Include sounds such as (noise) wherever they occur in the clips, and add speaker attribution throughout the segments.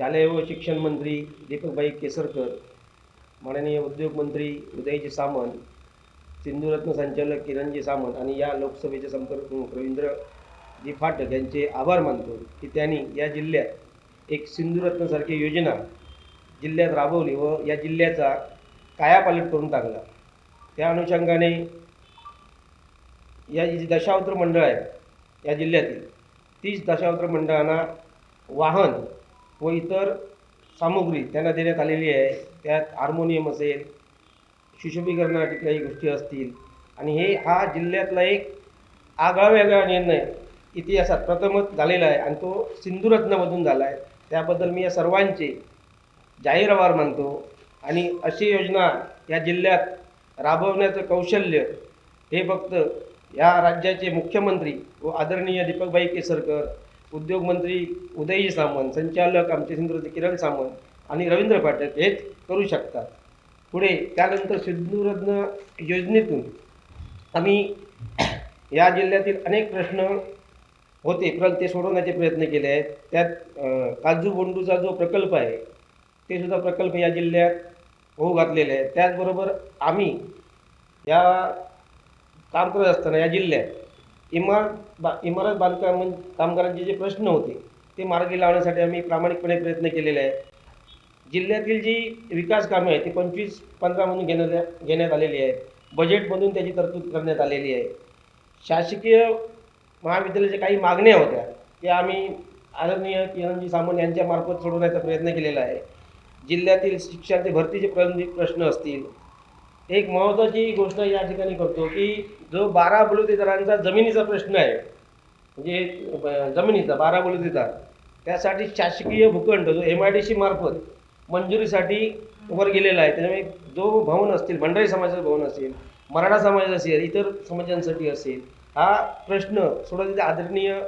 Speaker 1: शालेय व शिक्षण मंत्री दीपकभाई केसरकर माननीय उद्योगमंत्री उदयजी सामंत सिंधुरत्न संचालक किरणजी सामंत आणि या लोकसभेचे संपर्क प्रमुख रवींद्रजी फाटक यांचे आभार मानतो की त्यांनी या जिल्ह्यात एक सिंधुरत्नसारखी योजना जिल्ह्यात राबवली व या जिल्ह्याचा कायापालट करून टाकला. त्या अनुषंगाने या जी दशावत्र मंडळ आहे या जिल्ह्यातील तीच दशावतार मंडळांना वाहन व इतर सामुग्री त्यांना देण्यात आलेली आहे. त्यात हार्मोनियम असेल सुशोभीकरणासाठी काही गोष्टी असतील. आणि हे हा जिल्ह्यातला एक आगळावेगळा निर्णय इतिहासात प्रथमच झालेला आहे आणि तो सिंधुरत्नमधून झाला आहे. त्याबद्दल मी या सर्वांचे जाहीर आभार मानतो. आणि अशी योजना या जिल्ह्यात राबवण्याचं कौशल्य हे फक्त या राज्याचे मुख्यमंत्री व आदरणीय दीपकबाई केसरकर उद्योगमंत्री उदयजी सामंत संचालक आमचे सिंधुरत्न किरण सामंत आणि रवींद्र पाठक हेच करू शकतात. पुढे त्यानंतर सिंधुरत्न योजनेतून आम्ही (clears throat) या जिल्ह्यातील अनेक प्रश्न होते परंतु ते सोडवण्याचे प्रयत्न केले आहेत. त्यात काजू बोंडूचा जो प्रकल्प आहे ते सुद्धा प्रकल्प या जिल्ह्यात होऊ घातलेले आहेत. त्याचबरोबर आम्ही या काम करत असताना या जिल्ह्यात इमारत बा इमारत बांधकाम कामगारांचे जे प्रश्न होते ते मार्गी लावण्यासाठी आम्ही प्रामाणिकपणे प्रयत्न केलेले आहे जिल्ह्यातील जी विकास कामे आहेत ती पंचवीस पंधरामधून घेण्यात घेण्यात आलेली आहेत. बजेटमधून त्याची तरतूद करण्यात आलेली आहे. शासकीय महाविद्यालयाच्या काही मागण्या होत्या त्या आम्ही आदरणीय किरणजी सामंत यांच्यामार्फत सोडवण्याचा प्रयत्न केलेला आहे. जिल्ह्यातील शिक्षणाचे भरतीचे प्रलंबित प्रश्न असतील एक महत्त्वाची गोष्ट या ठिकाणी करतो की जो बारा बलुतेदारांचा जमिनीचा प्रश्न आहे म्हणजे जमिनीचा बारा बलुतेदार त्यासाठी शासकीय भूखंड जो एम आय डी सी मार्फत मंजुरीसाठी वर गेलेला आहे त्याच्यामुळे जो भवन असतील भंडारी समाजाचं भवन असेल मराठा समाज असेल इतर समाजांसाठी असेल हा प्रश्न सोडवण्याचे आदरणीय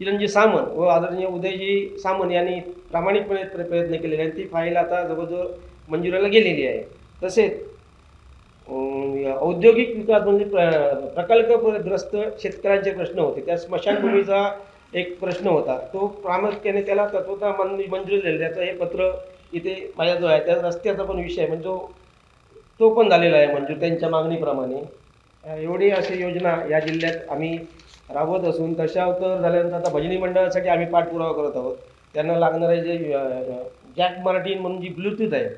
Speaker 1: किरणजी सामंत व आदरणीय उदयजी सामंत यांनी प्रामाणिकपणे प्र- प्रयत्न केलेले आहेत. ती फाईल आता जवळजवळ मंजुरीला गेलेली आहे. तसेच औद्योगिक विकास म्हणजे प्र प्रकल्पग्रस्त शेतकऱ्यांचे प्रश्न होते. त्या स्मशानभूमीचा एक प्रश्न होता. तो प्रामुख्याने त्याला तत्वता मन मंजूर दिली त्याचं हे पत्र इथे माझ्याजवळ आहे. त्या रस्त्याचा पण विषय म्हणजे तो पण झालेला आहे मंजूर त्यांच्या मागणीप्रमाणे. एवढी अशी योजना या जिल्ह्यात आम्ही राबवत असून दशावतर झाल्यानंतर आता भजनी मंडळासाठी आम्ही पाठपुरावा करत आहोत. त्यांना लागणारे जे जॅक मार्टिन म्हणून जी ब्लूटूथ आहे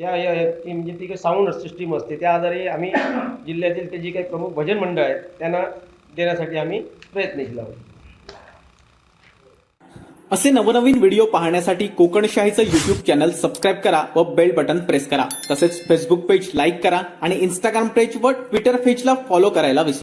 Speaker 1: या या- ती म्हणजे ती काही साऊंड सिस्टीम असते. त्या आधारे आम्ही जिल्ह्यातील ते जी काही प्रमुख भजन मंडळ आहेत त्यांना देण्यासाठी आम्ही प्रयत्न केला आहोत.
Speaker 2: असे नवनवीन व्हिडिओ पाहण्यासाठी कोकणशाहीचं युट्यूब चॅनल सबस्क्राईब करा व बेल बटन प्रेस करा. तसेच फेसबुक पेज लाईक करा आणि इंस्टाग्राम पेज व ट्विटर पेजला फॉलो करायला विसरा